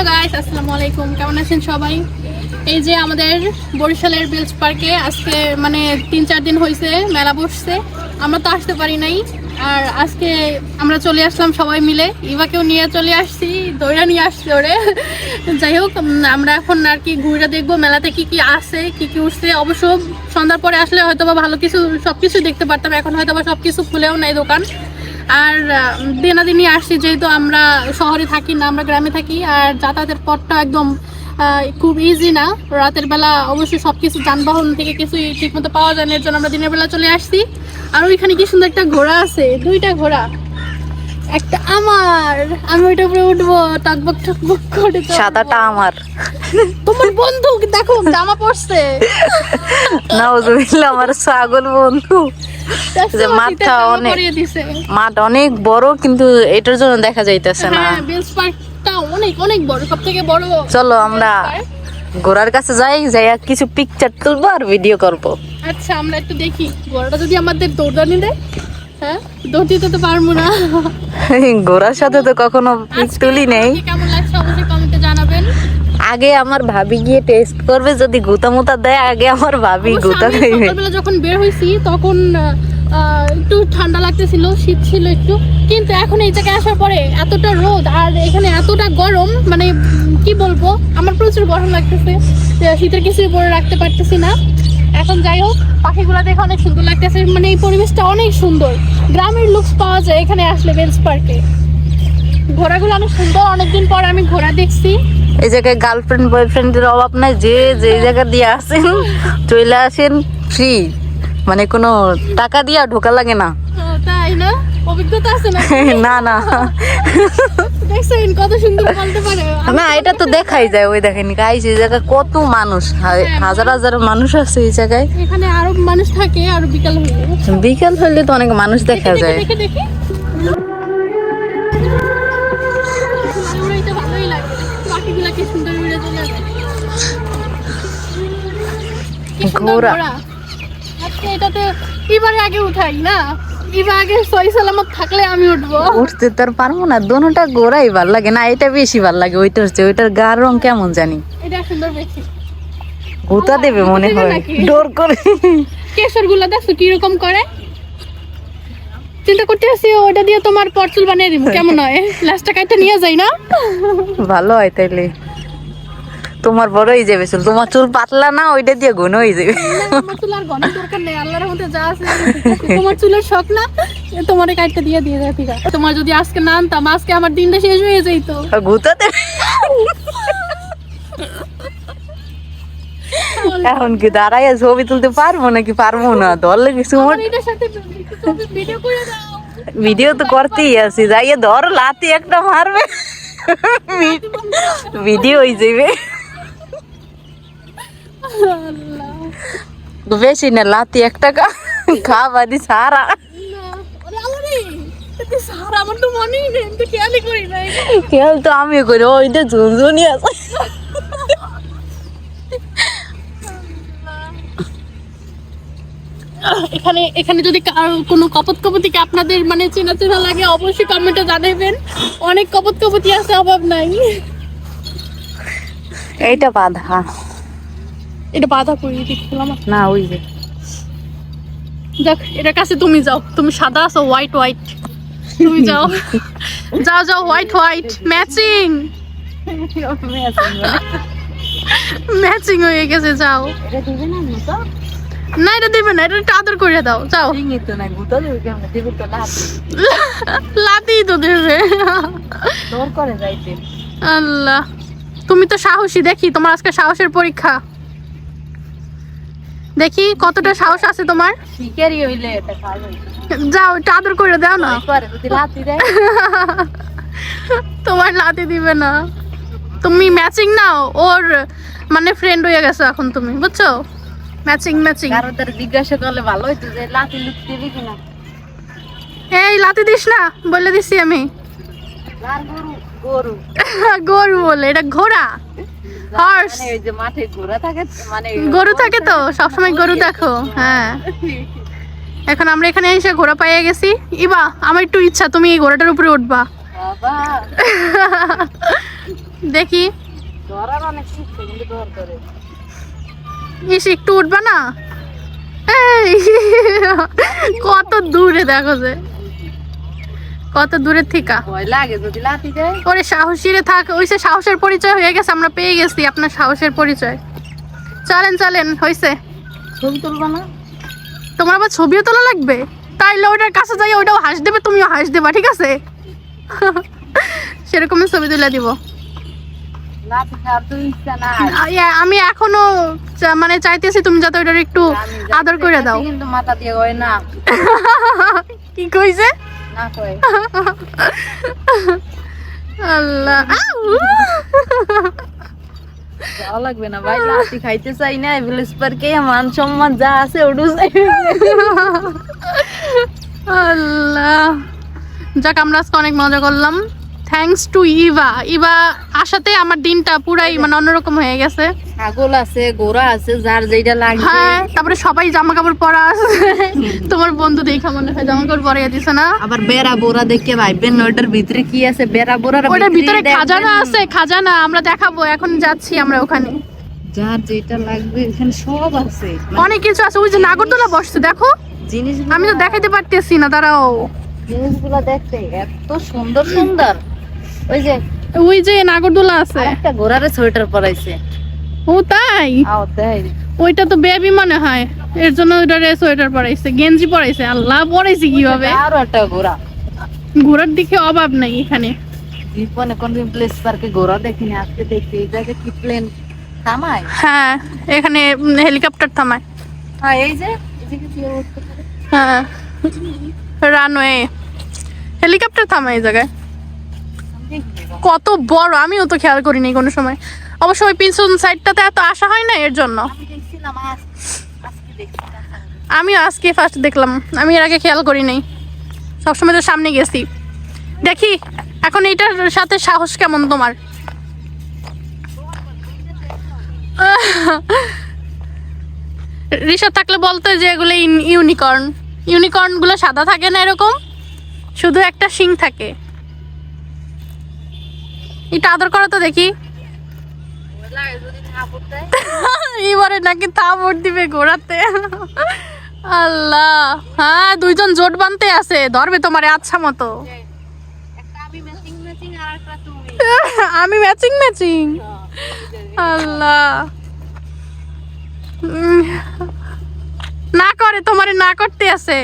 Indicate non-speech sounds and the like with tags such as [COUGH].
Hello guys আসসালামু আলাইকুম। কেমন আছেন সবাই? এই যে আমাদের বরিশালের বেলস পার্কে আজকে মানে তিন চার দিন হয়েছে মেলা বসছে। আমরা তো আসতে পারি নাই। আর আজকে আমরা চলে আসলাম সবাই মিলে। ইভাকেও নিয়ে চলে আসছি, দইরা নিয়ে আসছি ওরে। যাই হোক আমরা এখন আর কি ঘুরে দেখব মেলাতে কি কি আছে, কি কি উঠছে। অবশ্য সন্ধ্যার পরে আসলে হয়তো বা ভালো কিছু সব কিছু দেখতে পারতাম। এখন হয়তো বা সব কিছু খুলেও নাই দোকান। আর দিনাদিনই আসছি যেহেতু আমরা শহরে থাকি না আমরা গ্রামে থাকি আর যাতায়াতের পথটা একদম খুব ইজি না। রাতের বেলা অবশ্যই সব কিছু যানবাহন থেকে কিছুই ঠিকমতো পাওয়া যায় না এর জন্য আমরা দিনের বেলা চলে আসছি। আর ওইখানে কি সুন্দর একটা ঘোড়া আছে দুইটা ঘোড়া। একটা আমার আমি ওইটা উপরে উঠবো টকবক টকবক করে। সাদাটা আমার। তোমার বন্ধু দেখো জামা পড়ছে [LAUGHS] নাউজুবিল্লাহ আমার ছাগল বন্ধু? যে জামা অনেক- মাঠ অনেক বড় কিন্তু এটার জন্য দেখা যাইতেছে না। হ্যাঁ বেলস পার্কটা অনেক অনেক বড় সব থেকে বড় চলো আমরা ঘোড়ার কাছে যাই যাই আর কিছু পিকচার তুলবো আর ভিডিও করব। আচ্ছা আমরা একটু দেখি। ঘোড়াটা যদি আমাদের দৌড়ানি দেয় হ্যাঁ দৌড় দিতে তো পারব না। [LAUGHS] ঘোড়ার সাথে তো কখনো পিক তুলি নেই। কেমন লাগছে? অবশ্যই আগে আমার ভাবি গিয়ে টেস্ট করবে যদি গুতা মুতা দেয় আগে আমার ভাবি গুতা খাইবে। সকালবেলা যখন বের হয়েছি তখন একটু ঠান্ডা লাগতেছিল শীত ছিল একটু। কিন্তু এখন এই জায়গায় আসার পরে এতটা রোদ আর এখানে এতটা গরম মানে কি বলব আমার প্রচুর গরম লাগতেছে। শীতের কিছুই পরে রাখতে পারতেছি না। এখন যাই হোক পাখিগুলো দেখে অনেক সুন্দর লাগতেছে। মানে এই পরিবেশটা অনেক সুন্দর। গ্রামের লুকস পাওয়া যায় এখানে আসলে বেলস পার্কে ঘোড়াগুলো অনেক সুন্দর অনেকদিন পর আমি ঘোড়া দেখছি। এই জায়গায় গার্লফ্রেন্ড বয়ফ্রেন্ডের অভাব নাই যে যে জায়গা দিয়ে আসেন চলে আসেন ফ্রি মানে কোনো টাকা দিয়া ঢোকা লাগে না। তাই না? অভিজ্ঞতা আছে না? [LAUGHS] না না। দেখছেন কত সুন্দর বলতে পারে। না এটা তো দেখাই যায় ওই দেখেন গাইস এই জায়গায় কত মানুষ। হাজার হাজার মানুষ আছে এই জায়গায়। এখানে আরও মানুষ থাকে আর বিকাল হয়ে বিকাল হলে তো অনেক মানুষ দেখা যায়। দেখে দেখে। ঘোড়া। ঘোড়া। এটাতে এবারে আগে উঠাই না? এবার আগে সই সালামত থাকলে আমি উঠবো। উঠতে তো আর পারব না দোনোটা গোড়াই ভালো লাগে না এটা বেশি ভালো লাগে ওইটা হচ্ছে ওইটার গার রং কেমন জানি। এটা সুন্দর বেশি গুতা দেবে মনে হয় ডোর করে। কেশরগুলা দেখছ কীরকম করে? চিন্তা করতে ওটা দিয়ে তোমার পরচুল বানিয়ে দিব কেমন হয়? [LAUGHS] লাস্টটা কাইটা নিয়ে যাই না? ভালো হয় তাইলে। তোমার বড় হয়ে যাবে চুল। তোমার চুল পাতলা না ওইটা দিয়ে ঘন হয়ে যাবে। আমার চুল আর গণের দরকার নেই আল্লাহর মধ্যে যা আছে তোমার চুলের শখ না তোমার কাইটটা দিয়ে দিয়ে দেয় আছে। তোমার যদি আজকে না আনতাম আজকে আমার দিনটা শেষ হয়ে যেত। দেবে এখন কি দাঁড়াইয়া ছবি তুলতে পারব নাকি পারব না? ধরলে কিছু ভিডিও তো করতেই আছি যাইয়ে ধর লাতি একটা মারবে। ভিডিও হয়ে যাবে আল্লাহ বেশি না লাতি একটা খাবারই সারা না ওরে আল্লাহ রে এতে সারা আমার তো মনেই নেই আমি তো খেয়ালই করি নাই খেয়াল তো আমি করি ওইটা ঝুনঝুনি আছে। এখানে এখানে যদি কোনো কপত কপতিকে আপনাদের মানে চেনা চেনা লাগে অবশ্যই কমেন্টে জানাবেন। অনেক কপত কপতি আছে অভাব নাই। এইটা বাধা। এটা বাধা করিয়ে দিচ্ছিলাম না ওই যে। দেখ এটার কাছে তুমি যাও। তুমি সাদা আছো হোয়াইট হোয়াইট তুমি যাও। [LAUGHS] যাও যাও হোয়াইট হোয়াইট ম্যাচিং ম্যাচিং হয়ে গেছে যাও। না এটা দেবে না এটা একটু আদর করে দাও যাও। লাতি তো দেবে আল্লাহ। তুমি তো সাহসী দেখি তোমার আজকে সাহসের পরীক্ষা। দেখি কতটা সাহস আছে তোমার? যাও আদর করে দাও না। [LAUGHS] তোমার লাতি দিবে না। তুমি ম্যাচিং নাও ওর মানে ফ্রেন্ড হয়ে গেছো এখন তুমি বুঝছ? ম্যাচিং ম্যাচিং আর ওদের জিজ্ঞাসা করলে ভালো হইতো যে লাতি লুটি দিবি কিনা। এই লাতি দিস না বলে দিছি আমি। গরু গরু। [LAUGHS] গরু বলে এটা ঘোড়া। হর্স মানে যে মাঠে ঘোড়া থাকে মানে গরু থাকে তো সবসময় গরু দেখো হ্যাঁ। এখন আমরা এখানে এসে ঘোড়া পাইয়ে গেছি। ইবা আমার একটু ইচ্ছা তুমি এই ঘোড়াটার উপরে উঠবা। দেখি। ইস একটু উঠবা না? কত দূরে দেখো যে। কত দূরের থেকে? ওরে সাহসীরে থাক ওই সে সাহসের পরিচয় হয়ে গেছে আমরা পেয়ে গেছি আপনার সাহসের পরিচয়। চলেন চলেন হয়েছে ছবি তুলবা না? তোমার আবার ছবিও তোলা লাগবে? তাইলে ওটার কাছে যাই ওটাও হাস দেবে তুমিও হাস দেবা ঠিক আছে? সেরকমই ছবি তুলে দিব। আমি এখনও মানে চাইতেছি তুমি যাতে ওটার একটু আদর করে দাও। কিন্তু মাথা দিয়ে না। [LAUGHS] কি কইছে? না কয় আল্লাহ ভালো লাগবে না ভাই খাইতে চাই না ভিলেজ পার্কে মান সম্মান যা আছে ওটু চাই। আল্লাহ। যাক আমরা আজকে অনেক মজা করলাম। থ্যাঙ্কস টু ইভা ইভা আসাতে আমার দিনটা পুরাই মানে অন্যরকম হয়ে গেছে। ছাগল আছে গোড়া আছে যার যেটা লাগবে। হ্যাঁ তারপরে সবাই জামা কাপড় পরা আছে। তোমার বন্ধু দেখা মনে হয় জামা কাপড় পরে দিছে না? আবার বেড়া বোরা দেখে ভাইবেন ওটার ভিতরে কি আছে? বেড়া বোরার ওটার ভিতরে খাজানা আছে খাজানা আমরা দেখাবো এখন যাচ্ছি আমরা ওখানে। যার যেটা লাগবে এখানে সব আছে। অনেক কিছু আছে ওই যে নাগরদোলা বসছে দেখো। জিনিস আমি তো দেখাইতে পারতেছি না দাঁড়াও। জিনিসগুলো দেখতে এত সুন্দর সুন্দর। ওই যে ওই যে নাগরদোলা আছে। একটা ঘোড়ারে সোয়েটার পরাইছে। ও তাই? আও তাই ওইটা তো বেবি মনে হয়। এর জন্য ওইটা সোয়েটার পরাইছে গেঞ্জি পরাইছে। আল্লাহ পরাইছে কীভাবে? আরও একটা ঘোড়া। ঘোরার দিকে অভাব নাই এখানে। জীবনে কোনদিন প্লেস পার্কে ঘোড়া দেখিনি আজকে দেখি এই জায়গায় কি প্লেন থামায়? হ্যাঁ এখানে হেলিকপ্টার থামায়। হ্যাঁ এই যে হ্যাঁ রানওয়ে। হেলিকপ্টার থামায় এই জায়গায়। কত বড় আমিও তো খেয়াল করি করিনি কোনো সময়। অবশ্য ওই পিছন সাইডটাতে এত আসা হয় না এর জন্য। আমি আজকে ফার্স্ট দেখলাম। আমি এর আগে খেয়াল করি নাই সবসময় তো সামনে গেছি। দেখি এখন এইটার সাথে সাহস কেমন তোমার? [LAUGHS] রিসা থাকলে বলতো যে এগুলো ইউনিকর্ন ইউনিকর্নগুলো সাদা থাকে না এরকম? শুধু একটা শিং থাকে। এটা আদর করো তো দেখি। এবারে নাকি থাপড় দিবে ঘোরাতে আল্লাহ। হ্যাঁ দুইজন জোট বানতে আছে। ধরবে তোমারে আচ্ছা মতো। আমি ম্যাচিং ম্যাচিং আল্লাহ। না করে, তোমারে না করতে আছে।